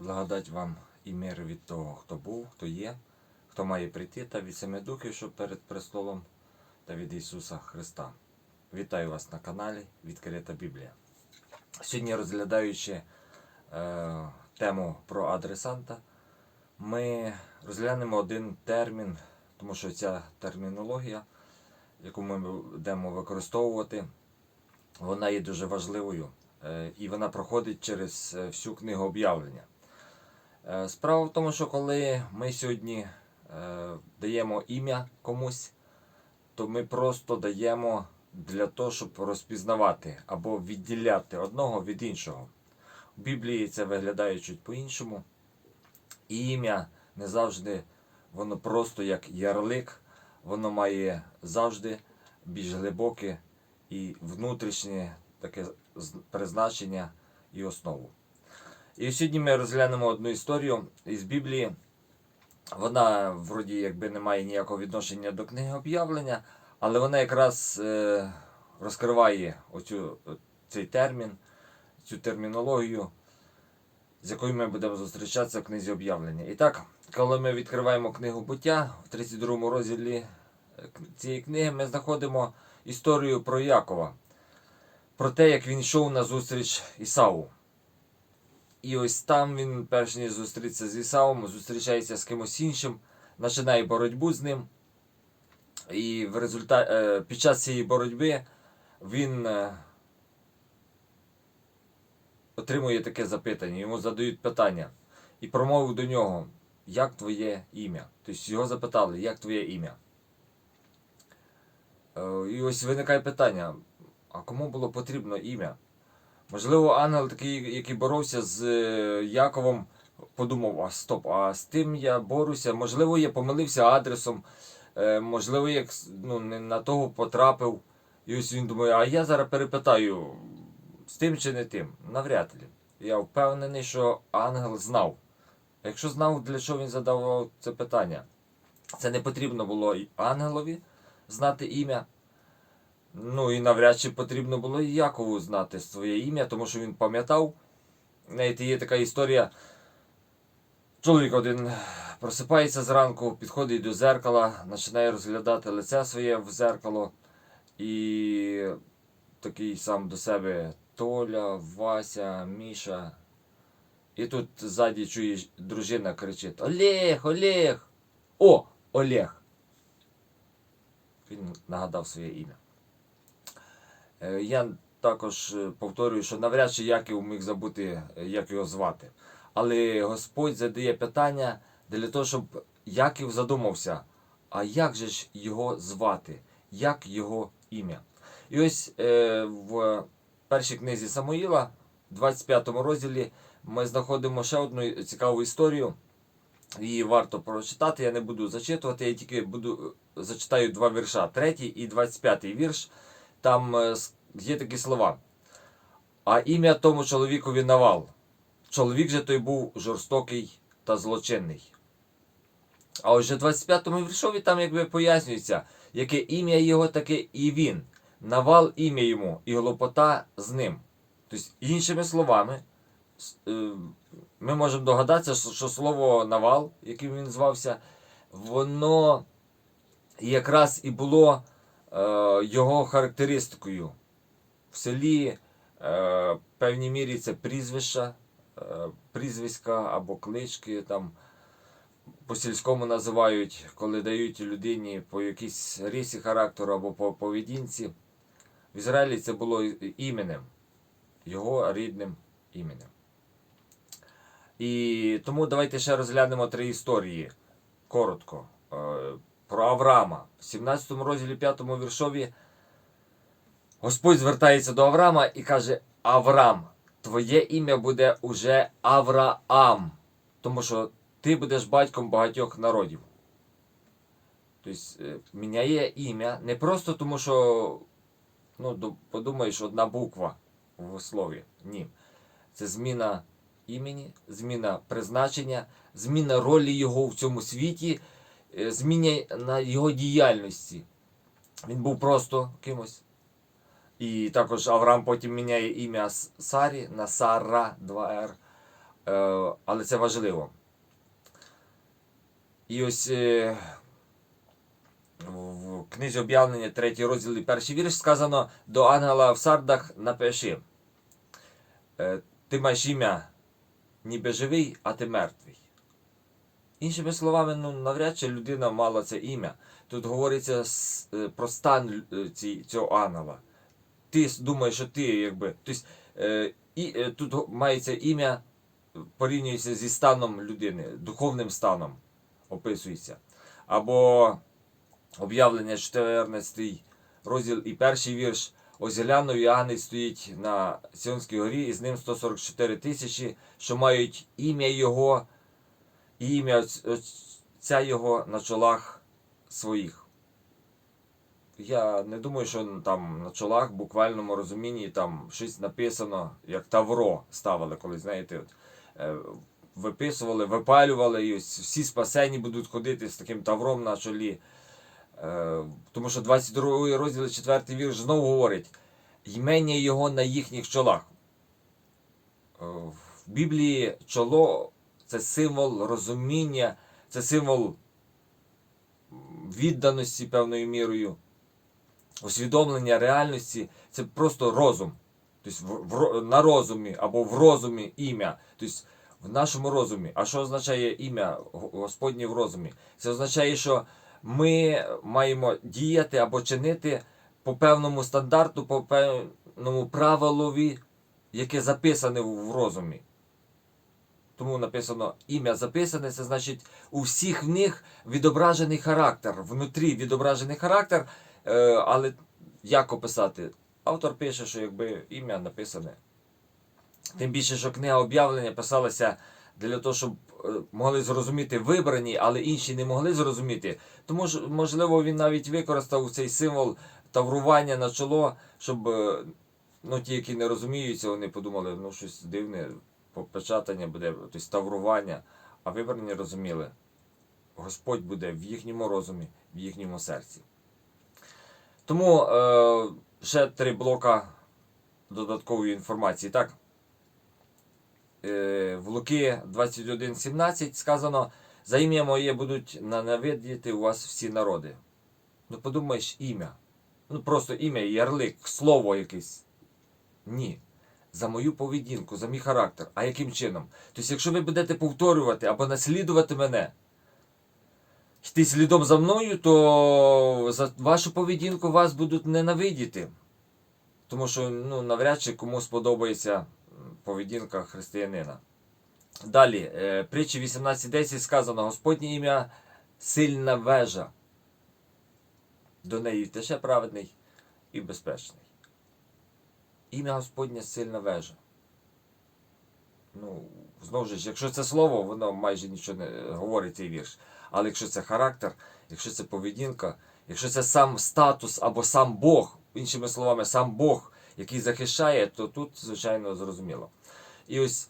Благодать вам і мир від того, хто був, хто є, хто має прийти, та від семи духів, що перед престолом, та від Ісуса Христа. Вітаю вас на каналі Відкрита Біблія. Сьогодні, розглядаючи е, тему про адресанта, ми розглянемо один термін, тому що ця термінологія, яку ми будемо використовувати, вона є дуже важливою. Е, І вона проходить через е, всю книгу об'явлення. Е, Справа в тому, що коли ми сьогодні е, даємо ім'я комусь, то ми просто даємо для того, щоб розпізнавати або відділяти одного від іншого. У Біблії це виглядає чуть по-іншому. І ім'я не завжди, воно просто як ярлик, воно має завжди більш глибоке і внутрішнє таке призначення і основу. І сьогодні ми розглянемо одну історію із Біблії. Вона, вроді, якби не має ніякого відношення до книги об'явлення, але вона якраз е, розкриває оцю, цей термін, цю термінологію, з якою ми будемо зустрічатися в книзі об'явлення. І так, коли ми відкриваємо книгу буття в 32 розділі е, цієї книги, ми знаходимо історію про Якова, про те, як він йшов на зустріч Ісаву. І ось там він, перш ніж зустрітися з Ісавом, зустрічається з кимось іншим, починає боротьбу з ним. І в результаті, під час цієї боротьби він е, отримує таке запитання. Йому задають питання. І промовив до нього, як твоє ім'я? Тобто його запитали, як твоє ім'я? Е, І ось виникає питання: а кому було потрібно ім'я? Можливо, ангел такий, який боровся з е, Яковом, подумав: а стоп, а з тим я борюся. Можливо, я помилився адресом, е, можливо, я ну, не на того потрапив. І ось він думає, а я зараз перепитаю, з тим чи не тим. Навряд ли. Я впевнений, що ангел знав. Якщо знав, для чого він задавав це питання, це не потрібно було ангелові знати ім'я. Ну і навряд чи потрібно було Якову знати своє ім'я, тому що він пам'ятав. Знаєте, є така історія. Чоловік один просипається зранку, підходить до зеркала, починає розглядати лице своє в зеркало. І такий сам до себе Толя, Вася, Міша. І тут ззаді чує дружина кричить: Олег, Олег! О, Олег! Він нагадав своє ім'я. Е, Я також е, повторюю, що навряд чи Яків міг забути, е, як його звати. Але Господь задає питання для того, щоб Яків задумався, а як же ж його звати, як його ім'я. І ось в першій книзі Самуїла, 25 розділі, ми знаходимо ще одну цікаву історію. Її варто прочитати, я не буду зачитувати, я тільки буду зачитаю два вірша, третій і 25 вірш. Там е, є такі слова. А ім'я тому чоловікові Навал. Чоловік же той був жорстокий та злочинний. А ось же 25-му віршові там якби пояснюється, яке ім'я його, таке і він. Навал ім'я йому, і глупота з ним. Тобто, іншими словами, е, ми можемо догадатися, що, слово Навал, яким він звався, воно якраз і було його характеристикою. В селі е, в певній мірі це прізвища, е, прізвиська або клички там по сільському називають, коли дають людині по якійсь рисі характеру або по поведінці. В Ізраїлі це було іменем, його рідним іменем. І тому давайте ще розглянемо три історії коротко. Про Авраама. В 17 розділі 5 віршові Господь звертається до Авраама і каже: Авраам, твоє ім'я буде уже Авраам, тому що ти будеш батьком багатьох народів. Тобто е, міняє ім'я не просто тому, що ну, подумаєш, одна буква в слові. Ні. Це зміна імені, зміна призначення, зміна ролі його в цьому світі, е, на його діяльності. Він був просто кимось. І також Авраам потім міняє ім'я Сарі на Сара 2Р. Е, але це важливо. І ось е, в книзі об'явлення, третій розділ і перший вірш сказано до ангела в сардах напиши. Ти маєш ім'я ніби живий, а ти мертвий. Іншими словами, ну, навряд чи людина мала це ім'я. Тут говориться е, про стан е, цього ангела. Ти думаєш, що ти якби. Тобто, і, тут мається ім'я, порівнюється зі станом людини, духовним станом описується. Або об'явлення 14 розділ і перший вірш. Ось глянув і стоїть на Сіонській горі, і з ним 144 тисячі, що мають ім'я Його, і ім'я Отця Його на чолах своїх. Я не думаю, що там на чолах в буквальному розумінні там щось написано, як Тавро ставили, коли, знаєте, от, е, виписували, випалювали, і ось всі спасені будуть ходити з таким тавром на чолі. Е, Тому що 22 розділ, 4 вірш знову говорить ймення його на їхніх чолах. Е, В Біблії чоло це символ розуміння, це символ відданості певною мірою, усвідомлення реальності, це просто розум. Тобто на розумі або в розумі ім'я. Тобто в нашому розумі. А що означає ім'я Го- Господнє в розумі? Це означає, що ми маємо діяти або чинити по певному стандарту, по певному правилові, яке записане в розумі. Тому написано ім'я записане, це значить у всіх в них відображений характер, внутрі відображений характер, е, але як описати? Автор пише, що якби ім'я написане. Тим більше, що книга об'явлення писалася для того, щоб е, могли зрозуміти вибрані, але інші не могли зрозуміти. Тому можливо, він навіть використав цей символ таврування на чоло, щоб е, ну, ті, які не розуміються, вони подумали, ну щось дивне, попечатання буде, тобто таврування, а вибрані розуміли. Господь буде в їхньому розумі, в їхньому серці. Тому е, ще три блока додаткової інформації. Так, е, в Луки 21.17 сказано: за ім'я моє будуть ненавидіти у вас всі народи. Ну, подумаєш, ім'я. Ну, просто ім'я, ярлик, слово якесь. Ні. За мою поведінку, за мій характер. А яким чином? Тобто, якщо ви будете повторювати або наслідувати мене, йти слідом за мною, то за вашу поведінку вас будуть ненавидіти. Тому що ну, навряд чи комусь сподобається поведінка християнина. Далі, е, притчі 18.10 сказано: Господнє ім'я сильна вежа. До неї тече праведний і безпечний. Ім'я Господнє сильна вежа. Ну, знову ж, якщо це слово, воно майже нічого не говорить цей вірш. Але якщо це характер, якщо це поведінка, якщо це сам статус або сам Бог, іншими словами, сам Бог, який захищає, то тут, звичайно, зрозуміло. І ось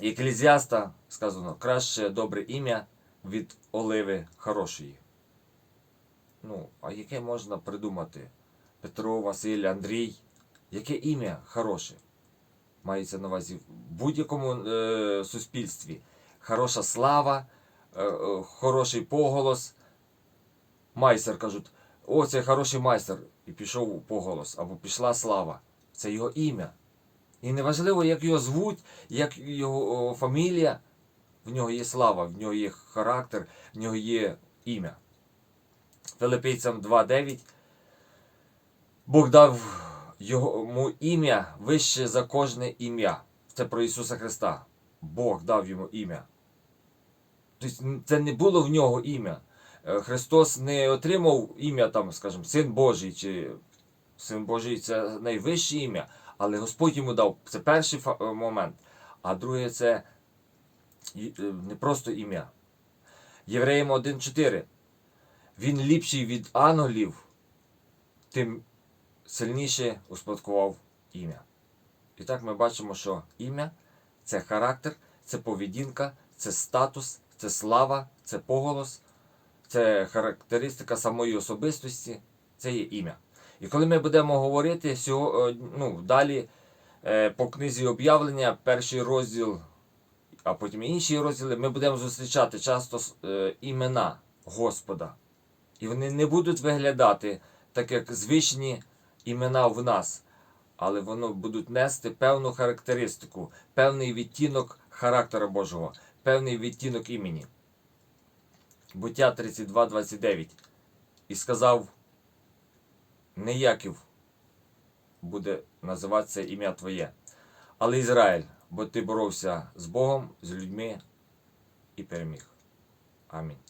Еклезіаста сказано, краще добре ім'я від оливи хорошої. Ну, а яке можна придумати? Петро, Василь, Андрій. Яке ім'я хороше? Мається на увазі в будь-якому е, суспільстві. Хороша слава, е, е, хороший поголос. Майстер кажуть, о, це хороший майстер. І пішов поголос, або пішла слава. Це його ім'я. І неважливо, як його звуть, як його фамілія, в нього є слава, в нього є характер, в нього є ім'я. Филиппійцям 2.9 Бог дав йому ім'я вище за кожне ім'я. Це про Ісуса Христа. Бог дав йому ім'я. Тобто це не було в нього ім'я. Е, Христос не отримав ім'я, там, скажімо, Син Божий чи Син Божий це найвище ім'я, але Господь йому дав. Це перший е, момент. А друге це е, не просто ім'я. Євреям 1.4. Він ліпший від ангелів, тим сильніше успадкував ім'я. І так ми бачимо, що ім'я це характер, це поведінка, це статус, це слава, це поголос, це характеристика самої особистості, це є ім'я. І коли ми будемо говорити е, ну, далі е, по книзі об'явлення, перший розділ а потім інші розділи, ми будемо зустрічати часто е, імена Господа. І вони не будуть виглядати так, як звичні імена в нас, але воно будуть нести певну характеристику, певний відтінок характера Божого, певний відтінок імені. Буття 32.29. І сказав, не Яків буде називатися ім'я Твоє, але Ізраїль, бо ти боровся з Богом, з людьми і переміг. Амінь.